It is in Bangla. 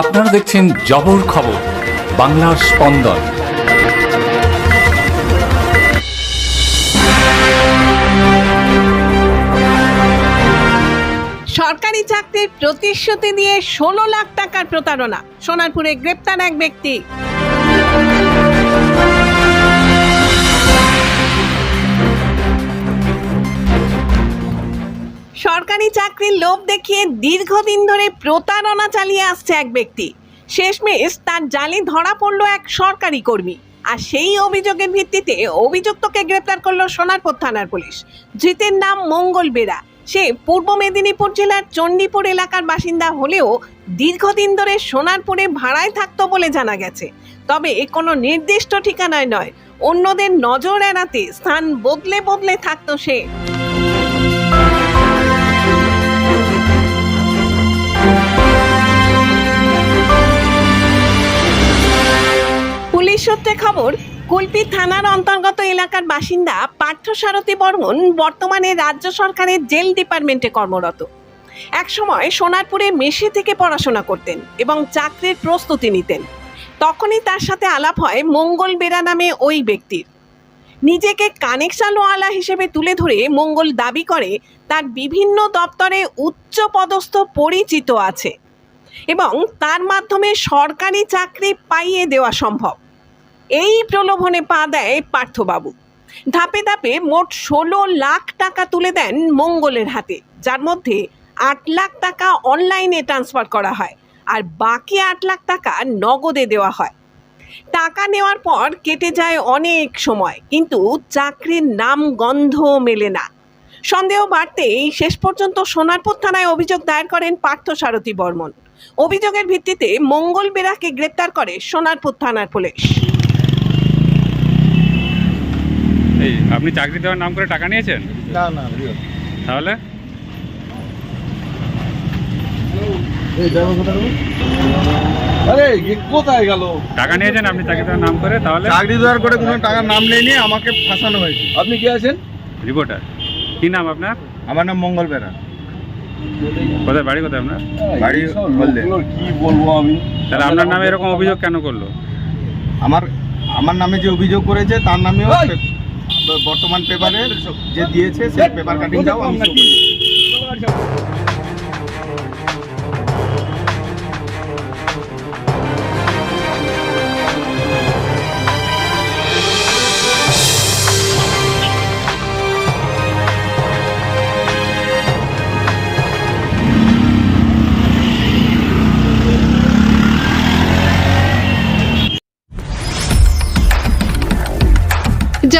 আপনারা দেখছেন জবর খবর, বাংলার স্পন্দন। সরকারি চাকরির প্রতিশ্রুতি দিয়ে ষোলো লাখ টাকার প্রতারণা, সোনারপুরে গ্রেপ্তার এক ব্যক্তি। সরকারি চাকরির লোভ দেখিয়ে দীর্ঘদিন ধরে প্রতারণা চালিয়ে আসছে এক ব্যক্তি। শেষমেশ তার জালে ধরা পড়ল এক সরকারি কর্মী। আর সেই অভিযোগের ভিত্তিতে অভিযুক্তকে গ্রেপ্তার করল সোনারপুর থানার পুলিশ। ধৃতের নাম মঙ্গল বেরা। সে পূর্ব মেদিনীপুর জেলার চণ্ডীপুর এলাকার বাসিন্দা হলেও দীর্ঘদিন ধরে সোনারপুরে ভাড়ায় থাকতো বলে জানা গেছে। তবে এ কোনো নির্দিষ্ট ঠিকানায় নয়। অন্যদের নজর এড়াতে স্থান বদলে বদলে থাকতো সে। পুলিশ সূত্রে খবর, কুলপি থানার অন্তর্গত এলাকার বাসিন্দা পার্থসারথী বর্মন বর্তমানে রাজ্য সরকারের জেল ডিপার্টমেন্টে কর্মরত। একসময় সোনারপুরে মেশি থেকে পড়াশোনা করতেন এবং চাকরির প্রস্তুতি নিতেন। তখনই তার সাথে আলাপ হয় মঙ্গল বেরা নামে ওই ব্যক্তির। নিজেকে কানেকশানওয়ালা হিসেবে তুলে ধরে মঙ্গল দাবি করে, তার বিভিন্ন দপ্তরে উচ্চ পদস্থ পরিচিত আছে এবং তার মাধ্যমে সরকারি চাকরি পাইয়ে দেওয়া সম্ভব। এই প্রলোভনে পা দেয় পার্থবাবু। ধাপে ধাপে মোট ষোলো লাখ টাকা তুলে দেন মঙ্গলের হাতে, যার মধ্যে আট লাখ টাকা অনলাইনে ট্রান্সফার করা হয়, আর বাকি আট লাখ টাকা নগদে দেওয়া হয়। টাকা নেওয়ার পর কেটে যায় অনেক সময় কিন্তু চাকরির নাম গন্ধ মেলে না। সন্দেহ বাড়তেই শেষ পর্যন্ত সোনারপুর থানায় অভিযোগ দায়ের করেন পার্থ সারথী বর্মন। অভিযোগের ভিত্তিতে মঙ্গল বেরাকে গ্রেপ্তার করে সোনারপুর থানার পুলিশ। আপনি চাকরি দেওয়ার নাম করে টাকা নিয়েছেন? না না তাহলে এই যাব কোথায় যাব? আরে এ কোথায় গেল? টাকা নিয়েছেন আপনি নাম করে তাহলে চাকরি দেওয়ার করে কোনো টাকার নাম নেই আমাকে ফাঁসানো হয়েছে। আপনি কে আছেন? রিপোর্টার। কি নাম আপনার? আমার নাম মঙ্গল বেরা। কোথায় বাড়ি কোথায় আপনার? বাড়ি এইসব হলদে। কি বলব আমি? তাহলে আপনার নামে এরকম অভিযোগ কেন করল? আমার আমার নামে যে অভিযোগ করেছে তার নামেও! পে- বর্তমান পেপারে যে দিয়েছে সেই পেপার কাটিংটাও আমি